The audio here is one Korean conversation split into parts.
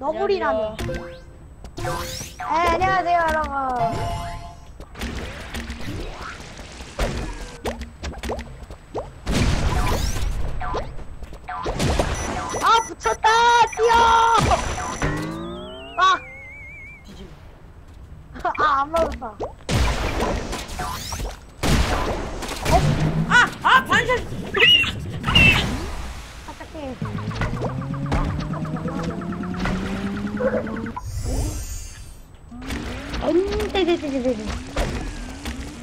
너구리라면. 네, 안녕하세요, 여러분. 아, 붙였다! 뛰어! 아. 아, 안 맞았다. 엠떼떼떼떼떼.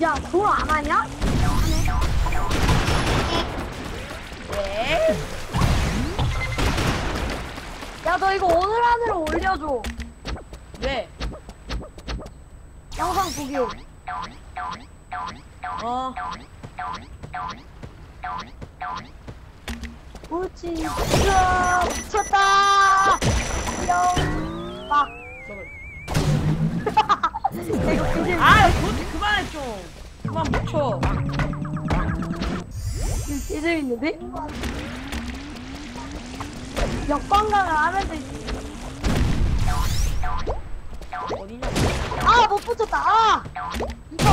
야, 그거 안 하냐? 네. 야, 너 이거 오늘 안으로 올려줘. 왜? 영상 보기. 어. 야, 미쳤다! 영. 아, 저걸. 이거 아! 그것도 그만해 좀. 그만 묻혀. 개 재밌는데? 역관광을 하면 되지. 어디냐? 아, 못 붙였다. 아! 이거.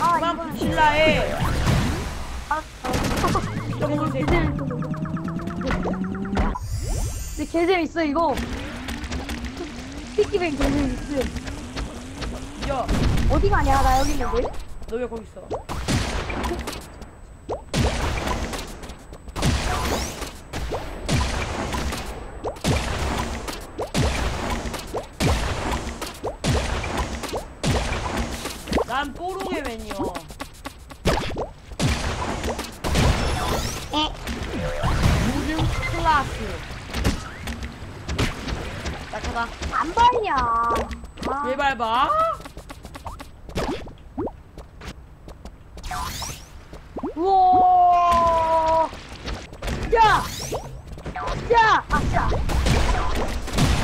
아, 그만 이거는. 붙일라 해. 아, 이거 이거. 개 재밌어. 근데 개 재밌어, 이거. 피키뱅 개 재밌어. 야, 어디 가냐? 나 여기 있는데? 너 왜 거기 있어? 난 뽀록의 맨이요. 무슨 클라스. 약하다. 안 밟냐. 아, 왜밟 우와! 야! 야! 아싸!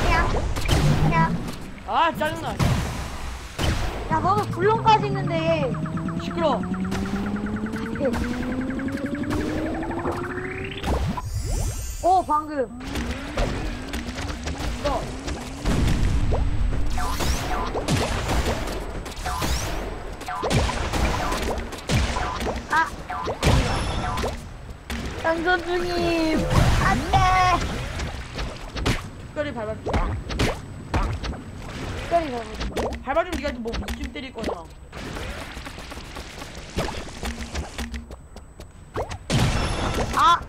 야! 야! 아, 짜증나. 야, 너도 불렁까지 있는데. 시끄러. 어, 방금. 너. 장전주님! 안 돼! 특별히 밟아줄게. 특별히 가보자. 밟아주면 네가 뭐 목좀 때릴 거잖아. 아!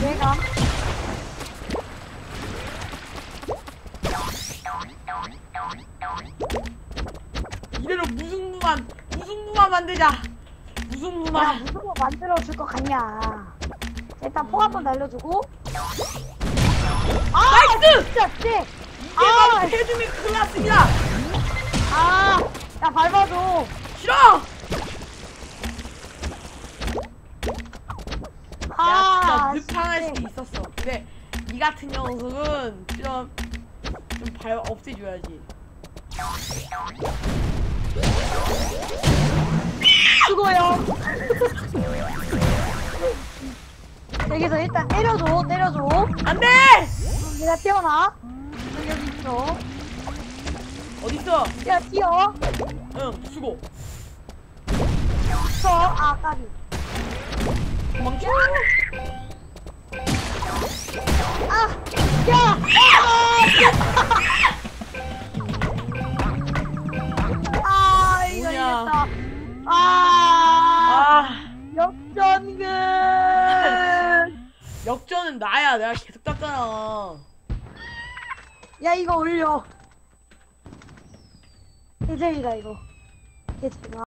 내가? 이대로 무승부만 무승부만 만들자. 야, 무승부만. 무슨 거 만들어줄 것 같냐. 일단 폭 한번 날려주고. 아! 나이스! 진짜, 쎄! 이게 바로 태주미 클라스입니다. 아! 야, 밟아줘. 싫어. 아! 야, 진짜 늪탕할 쎄. 수도 있었어. 근데 니 같은 녀석은 좀 좀발 없애줘야지. 수고요. 여기서 일단 때려줘, 때려줘. 안돼. 그럼 내가 뛰어나. 여기, 여기 있어. 어딨어? 야, 뛰어. 응, 수고. 서, 아, 까비. 도망쳐. 아! 야! 아! 아! 아, 역전근! 역전은 나야. 내가 계속 땄잖아. 야, 이거 올려. 개재미다, 이거. 개재미.